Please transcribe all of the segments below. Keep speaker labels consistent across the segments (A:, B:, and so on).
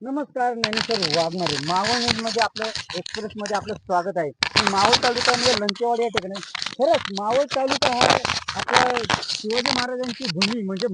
A: नमस्कार ज्ञानेश्वर वाघमारे. मावळ न्यूजमध्ये आपलं एक्सप्रेस मध्ये आपलं स्वागत आहे. मावळ मावळ तालुक्यामध्ये लंकेवाडी या ठिकाणी. खरंच मावळ तालुका हा आपल्या शिवाजी महाराजांची भूमी म्हणजे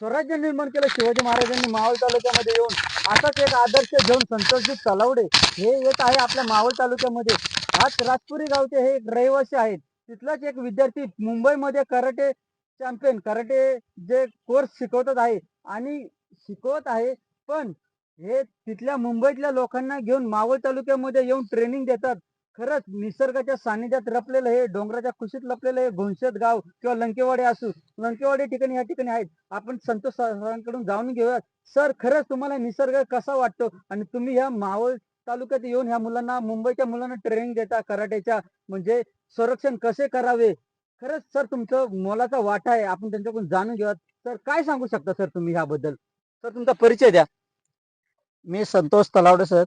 A: स्वराज्य निर्माण केलं शिवाजी महाराजांनी मावळ तालुक्यामध्ये येऊन. असाच एक आदर्श घेऊन संतोषजी तलावडे हे येत आहे आपल्या मावळ तालुक्यामध्ये. आज राजपुरी गावचे हे एक रहिवासी आहेत. तिथलाच एक विद्यार्थी मुंबईमध्ये कराटे चॅम्पियन कराटे जे कोर्स शिकवतात आहे. आणि शिकवत आहे पण हे तिथल्या मुंबईतल्या लोकांना घेऊन मावळ तालुक्यामध्ये येऊन ट्रेनिंग देतात. खरंच निसर्गाच्या सानिध्यात लपलेलं हे डोंगराच्या कुशीत लपलेलं हे घोंशत गाव किंवा लंकेवाडी असू लंकेवाडी ठिकाणी या ठिकाणी आहेत. आपण संतोष सरांकडून जाणून घेऊयात. सर खरंच तुम्हाला निसर्ग कसा वाटतो? आणि तुम्ही ह्या मावळ तालुक्यात येऊन ह्या मुलांना मुंबईच्या मुलांना ट्रेनिंग देता कराटेच्या? म्हणजे संरक्षण कसे करावे? खरंच सर तुमचं मोलाचा वाटा आहे. आपण त्यांच्याकडून जाणून घेऊयात. सर काय सांगू शकता सर तुम्ही ह्याबद्दल? सर तुमचा परिचय द्या.
B: मी संतोष तलावडे सर.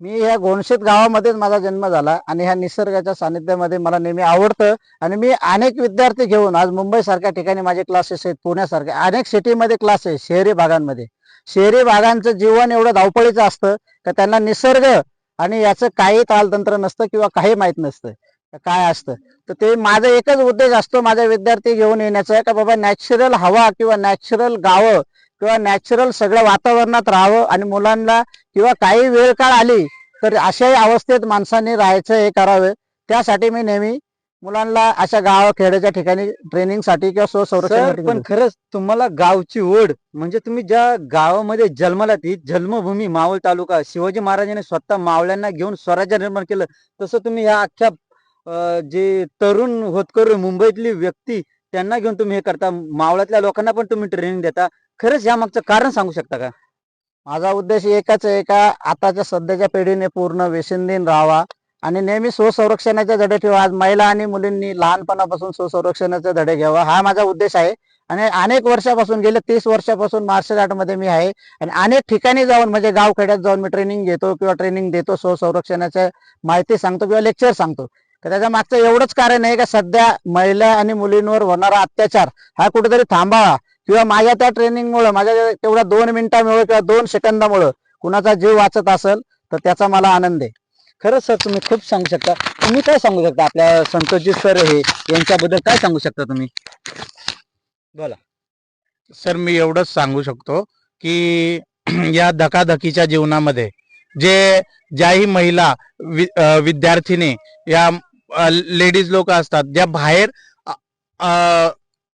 B: मी ह्या गोणशेत गावामध्येच माझा जन्म झाला आणि ह्या निसर्गाच्या सानिध्यामध्ये मला नेहमी आवडतं आणि मी अनेक विद्यार्थी घेऊन आज मुंबईसारख्या ठिकाणी माझे क्लासेस आहेत पुण्यासारख्या अनेक सिटीमध्ये क्लास आहे शहरी भागांमध्ये. शहरी भागांचं जीवन एवढं धावपळीचं असतं का त्यांना निसर्ग आणि याचं काही तालतंत्र नसतं किंवा काही माहीत नसतं काय असतं. तर ते माझा एकच उद्देश असतो माझा विद्यार्थी घेऊन येण्याचा. का बाबा नॅचरल हवा किंवा नॅचरल गावं किंवा नॅचरल सगळ्या वातावरणात राहावं आणि मुलांना किंवा काही वेळ काळ आली तर अशाही अवस्थेत माणसांनी राहायचं हे करावं. त्यासाठी मी नेहमी मुलांना अशा गाव खेड्याच्या ठिकाणी ट्रेनिंगसाठी किंवा
A: सर
B: स्वसंरक्षणासाठी
A: पण खरंच तुम्हाला गावची ओढ म्हणजे तुम्ही ज्या गावामध्ये जन्माला ती जन्मभूमी मावळ तालुका शिवाजी महाराजांनी स्वतः मावळ्यांना घेऊन स्वराज्य निर्माण केलं तसं तुम्ही ह्या अख्ख्या जे तरुण होतकरू मुंबईतली व्यक्ती त्यांना घेऊन तुम्ही हे करता. मावळातल्या लोकांना पण तुम्ही ट्रेनिंग देता. खरंच या मागचं कारण सांगू शकता का?
B: माझा उद्देश एकाच आहे का आताच्या सध्याच्या पिढीने पूर्ण व्यसनदीन राहावा आणि नेहमी स्वसंरक्षणाचे धडे ठेवा. आज महिला आणि मुलींनी लहानपणापासून स्वसंरक्षणाचे धडे घ्यावा. हा माझा उद्देश आहे. आणि अनेक वर्षापासून गेले तीस वर्षापासून मार्शल आर्टमध्ये मी आहे. आणि अनेक ठिकाणी जाऊन म्हणजे गावखेड्यात जाऊन मी ट्रेनिंग घेतो किंवा ट्रेनिंग देतो स्वसंरक्षणाच्या माहिती सांगतो किंवा लेक्चर सांगतो. तर त्याच्या मागचं एवढंच कारण आहे का सध्या महिला आणि मुलींवर होणारा अत्याचार हा कुठेतरी थांबावा. किंवा माझ्या त्या ट्रेनिंगमुळे माझ्या तेवढ्या दोन मिनिटामुळे किंवा दोन सेकंदामुळे कुणाचा जीव वाचत असेल तर त्याचा मला आनंद आहे.
A: खरंच सर तुम्ही खूप सांगू शकता. तुम्ही काय सांगू शकता? आपल्या संतोषजी सर हे यांच्याबद्दल काय सांगू शकता तुम्ही? बोला.
C: सर मी एवढंच सांगू शकतो की या धकाधकीच्या जीवनामध्ये जे ज्याही महिला वि- विद्यार्थिनी या लेडीज लोक असतात ज्या बाहेर अ,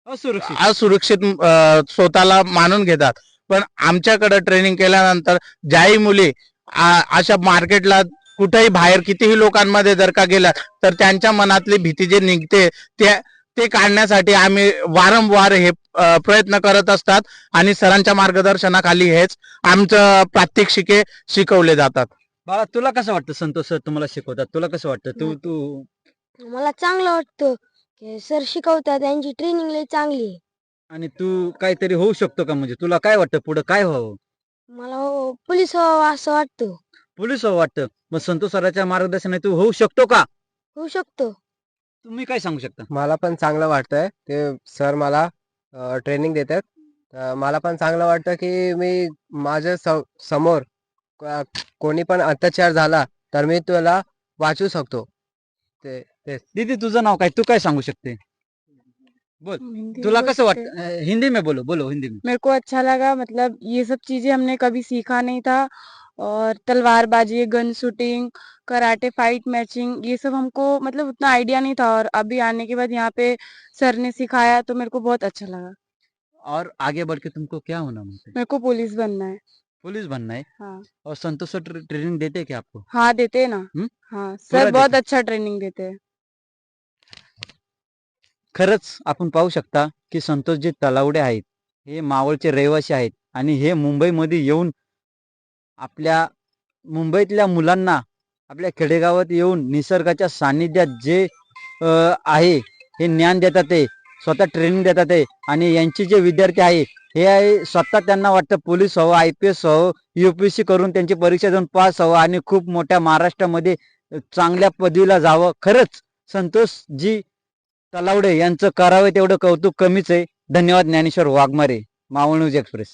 A: असुरक्षित.
C: असुरक्षित अ, स्वतःला मानून घेतात. पण आमच्याकडे ट्रेनिंग केल्यानंतर ज्याही मुली आ- अशा मार्केटला कुठेही बाहेर कितीही लोकांमध्ये जर का गेल्या तर त्यांच्या मनातली भीती जे निघते ते ते काढण्यासाठी आम्ही वारंवार हे अ, प्रयत्न करत असतात आणि सरांच्या मार्गदर्शनाखाली हेच आमचं प्रात्यक्षिके शिकवले जातात.
A: बाळा तुला कसं वाटतं? संतोष सर तुम्हाला शिकवतात. तुला कसं वाटतं? तू तू
D: मला चांगलं वाटतं. की सर शिकवतात त्यांची ट्रेनिंग लई चांगली आहे.
A: आणि तू काहीतरी होऊ शकतो का? म्हणजे तुला काय वाटतं? पुढं काय व्हावं?
D: मला हो- पोलीस व्हावं असं वाटतं.
A: पोलीस व्हावं वाटतं. मग संतोष सराच्या मार्गदर्शनाने तू होऊ शकतो का?
D: होऊ शकतो.
A: तुम्ही काय सांगू शकता?
E: मला पण चांगलं वाटतंय. ते सर मला ट्रेनिंग देतात. मला पण चांगलं वाटतं की मी माझ्या स- समोर को- कोणी पण अत्याचार झाला तर मी त्याला वाचू शकतो. ते तेच
A: दीदी तुझं नाव काय? तू काय सांगू शकते? बोल. तुला कसं वाटतं? अं, हिंदी में बोलो बोलो हिंदी में.
F: मेरे को अच्छा लगा मतलब ये सब चीज़ें हमने कभी सीखा नहीं था और तलवारबाजी gun shooting karate fight matching ये सब हमको मतलब उतना आइडिया नहीं था और अभी आने के बाद यहाँ पे सर ने सिखाया तो मेरे को बहुत अच्छा लगा।
A: और आगे बढ़ के तुमको क्या होना मतलब
F: मेरे को पुलिस बनना है।
A: पुलिस बनना है?
F: हाँ।
A: और संतोष सर ट्रे- ट्रेनिंग देते क्या आपको?
F: हाँ देते हैं ना।
A: हम्म?
F: हाँ
A: पूरा
F: सर बहुत
A: देते?
F: अच्छा ट्रेनिंग देते हैं।
A: खरंच आपण पाहू शकता की संतोषजी तलावडे आहेत हे मावळचे रहिवासी आहेत आणि हे मुंबईमध्ये येऊन आपल्या मुंबईतल्या मुलांना आपल्या खेडेगावात येऊन निसर्गाच्या सान्निध्यात जे आहे हे ज्ञान देतात ते स्वतः ट्रेनिंग देतात ते आणि यांचे जे विद्यार्थी आहे हे आहे स्वतः त्यांना वाटतं पोलीस हवं आय पी एस सहो यू पी एस सी करून त्यांची परीक्षा देऊन पास व्हावं आणि खूप मोठ्या महाराष्ट्रामध्ये चांगल्या पदवीला जावं. खरंच संतोष जी तलावडे यांचं करावं तेवढं कौतुक कमीच आहे. धन्यवाद ज्ञानेश्वर वाघमारे मावळ न्यूज एक्सप्रेस.